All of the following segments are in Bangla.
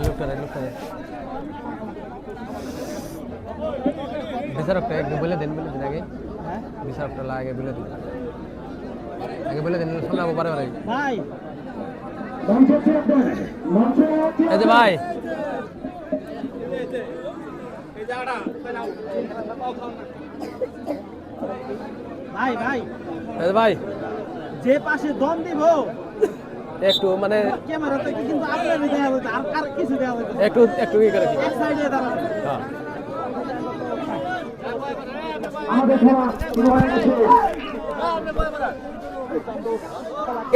লোকটা বিচারকটা একটু বলে দেন বলে দিন আগে। হ্যাঁ বিচারকটা আগে বলে দিন। আগে বলে দিন আবার পারে পারে ভাই। এই যে ভাই। ভাই ভাই। যে ভাই। যে পাশে দম দিব একটু মানে। একটু একটু ই করে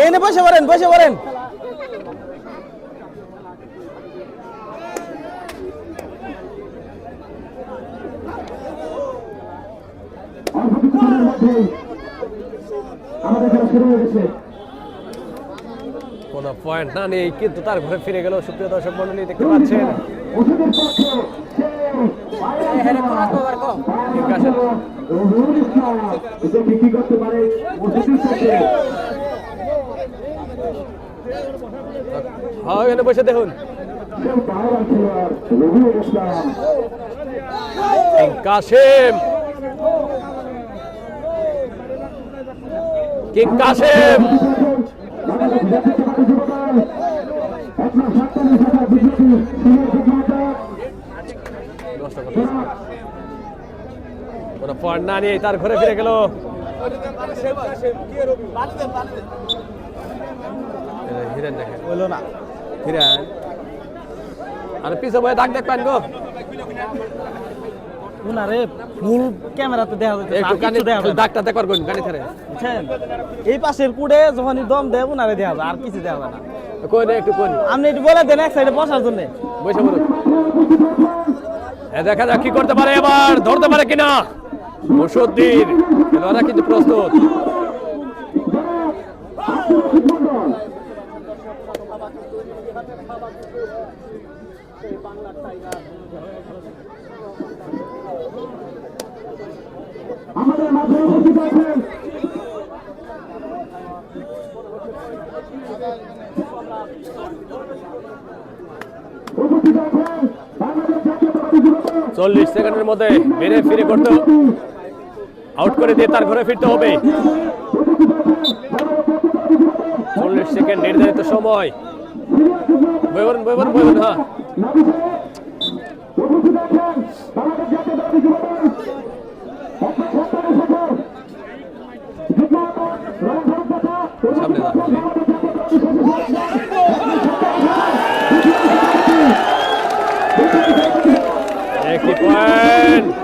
এনে বসে পড়েন বসে পড়েন। আমাদের খেলা শুরু হয়ে গেছে। কোনো পয়েন্ট না নেই, কিন্তু তার ঘরে ফিরে গেল সুপ্রিয় দর্শক মন্ডলী দেখতে পাচ্ছেন। এখানে বসে দেখুন। রবিউল কিং কাসেম কোনো পয়েন্ট না নিয়ে তার ঘরে ফিরে গেল। হিরেন দেখেন আর পিছে বয়ে দেখ পান গো। উনারে ফুল ক্যামেরাতে দেখা যাচ্ছে একটু কানে কিছু দেখা যায় না। দাগটা কোন কানে ধরে। বুঝছেন? এই পাশের কুড়ে যখনই দম দেয় উনারে দেখা যায় আর কিছু দেখা যায় না। কোন একটু কোন আপনি একটু বলে দেন এক সাইডে বসার জন্য। বসে বলুন এ দেখা যাক কি করতে পারে এবার ধরতে পারে কিনা? মুসুদ্দিন খেলোয়াড়রা কিন্তু প্রস্তুত। আমাদের মাঝে উপস্থিত আছেন চল্লিশ সেকেন্ডের মধ্যে মেরে ফিরে করতে আউট করে দিয়ে তার ঘরে ফিরতে হবে। চল্লিশ সেকেন্ড নির্ধারিত সময়। বলুন বই বলুন হ্যাঁ। একটি পয়েন্ট